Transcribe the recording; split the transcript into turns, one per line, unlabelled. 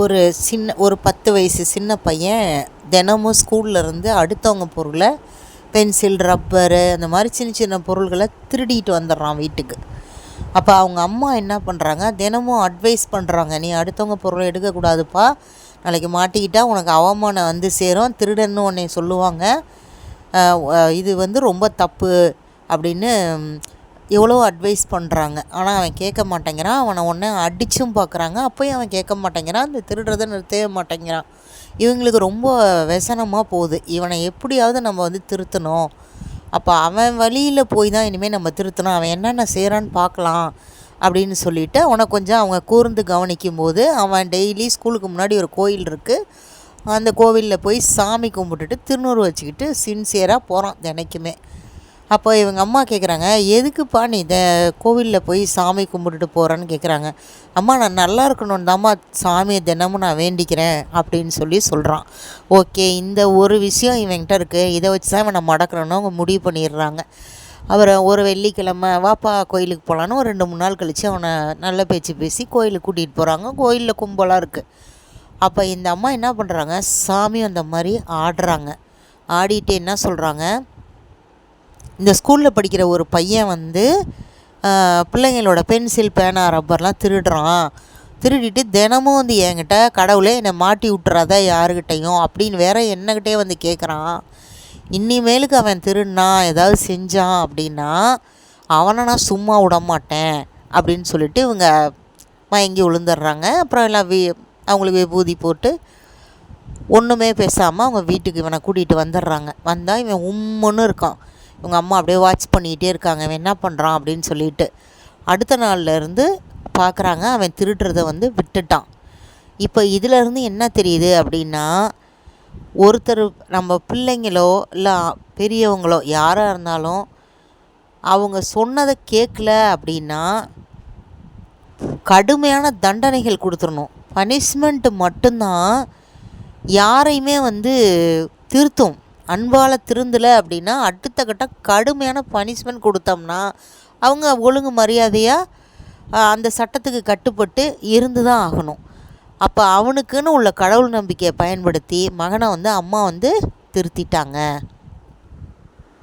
ஒரு சின்ன ஒரு பத்து வயசு சின்ன பையன் தினமும் ஸ்கூல்ல இருந்து அடுத்தவங்க பொருளை பென்சில் ரப்பரு அந்த மாதிரி சின்ன சின்ன பொருள்களை திருடிட்டு வந்துடுறான் வீட்டுக்கு. அப்போ அவங்க அம்மா என்ன பண்ணுறாங்க தினமும் அட்வைஸ் பண்ணுறாங்க நீ அடுத்தவங்க பொருளை எடுக்கக்கூடாதுப்பா. நாளைக்கு மாட்டிக்கிட்டா உனக்கு அவமானம் வந்து சேரும். திருடன்னு உன்னை சொல்லுவாங்க. இது வந்து ரொம்ப தப்பு. அப்படின்னு எவ்வளோ அட்வைஸ் பண்ணுறாங்க ஆனால் அவன் கேட்க மாட்டேங்கிறான். அவனை ஒன்று அடித்தும் பார்க்குறாங்க அப்போயும் அவன் கேட்க மாட்டேங்கிறான். இந்த திருடுறதை நிறுத்தவே மாட்டேங்கிறான். இவங்களுக்கு ரொம்ப व्यசனமாக போகுது. இவனை எப்படியாவது நம்ம வந்து திருத்தணும். அப்போ அவன் வழியில் போய் தான் இனிமேல் நம்ம திருத்தணும். அவன் என்னென்ன செய்கிறான்னு பார்க்கலாம் அப்படின்னு சொல்லிவிட்டு அவனை கொஞ்சம் அவங்க கூர்ந்து கவனிக்கும் போது அவன் டெய்லி ஸ்கூலுக்கு முன்னாடி ஒரு கோயில் இருக்குது அந்த கோவிலில் போய் சாமி கும்பிட்டுட்டு திருநூறு வச்சுக்கிட்டு சின்சியராக போகிறான் தினைக்குமே. அப்போ இவங்க அம்மா கேட்குறாங்க எதுக்குப்பா நீ இந்த கோவிலில் போய் சாமி கும்பிட்டுட்டு போகிறேன்னு கேட்குறாங்க அம்மா நான் நல்லா இருக்கணும் தாம்மா. சாமியை தினமும் நான் வேண்டிக்கிறேன் அப்படின்னு சொல்லி சொல்கிறான் ஓகே இந்த ஒரு விஷயம் இவன்கிட்ட இருக்குது இதை வச்சு தான் இவனை மடக்கணும்னு அவங்க முடிவு பண்ணிடுறாங்க. அவரை ஒரு வெள்ளிக்கிழமை வாப்பா கோயிலுக்கு போகலான்னு ஒரு ரெண்டு மூணு நாள் கழித்து அவனை நல்ல பேச்சு பேசி கோயிலுக்கு கூட்டிகிட்டு போகிறாங்க கோயிலில் கும்பலாக இருக்குது அப்போ இந்த அம்மா என்ன பண்ணுறாங்க சாமி அந்த மாதிரி ஆடுறாங்க. ஆடிட்டு என்ன சொல்கிறாங்க இந்த ஸ்கூலில் படிக்கிற ஒரு பையன் வந்து பிள்ளைங்களோட பென்சில் பேனா ரப்பர்லாம் திருடுறான். திருடிட்டு தினமும் வந்து என்கிட்ட கடவுளே என்னை மாட்டி விட்டுறாத யாருக்கிட்டையும் அப்படின்னு வேற என்னகிட்டே வந்து கேட்குறான் இனிமேலுக்கு அவன் திருடினான் ஏதாவது செஞ்சான் அப்படின்னா அவனை நான் சும்மா விட மாட்டேன் அப்படின்னு சொல்லிட்டு இவங்க மயங்கி விழுந்துடுறாங்க அப்புறம் எல்லாம் வி அவங்களுக்கு விபூதி போட்டு ஒன்றுமே பேசாமல் அவங்க வீட்டுக்கு இவனை கூட்டிகிட்டு வந்துடுறாங்க வந்தால் இவன் உம்முன்னு இருக்கான். இவங்க அம்மா அப்படியே வாட்ச் பண்ணிக்கிட்டே இருக்காங்க. அவன் என்ன பண்ணுறான் அப்படின்னு சொல்லிட்டு. அடுத்த நாள்லேருந்து பார்க்குறாங்க அவன் திருடுறதை வந்து விட்டுட்டான். இப்போ இதிலேருந்து என்ன தெரியுது அப்படின்னா ஒருத்தர் நம்ம பிள்ளைங்களோ இல்லை பெரியவங்களோ யாராக இருந்தாலும் அவங்க சொன்னதை கேட்கல அப்படின்னா கடுமையான தண்டனைகள் கொடுத்துடணும். பனிஷ்மெண்ட்டு மட்டும்தான் யாரையுமே வந்து திருத்தும். அன்பால் திருந்தலை அப்படின்னா அடுத்த கட்டம் கடுமையான பனிஷ்மெண்ட் கொடுத்தோம்னா அவங்க ஒழுங்கு மரியாதையாக அந்த சட்டத்துக்கு கட்டுப்பட்டு இருந்து தான் ஆகணும். அப்போ அவனுக்குன்னு உள்ள கடவுள் நம்பிக்கையை பயன்படுத்தி மகனை வந்து அம்மா வந்து திருத்திட்டாங்க.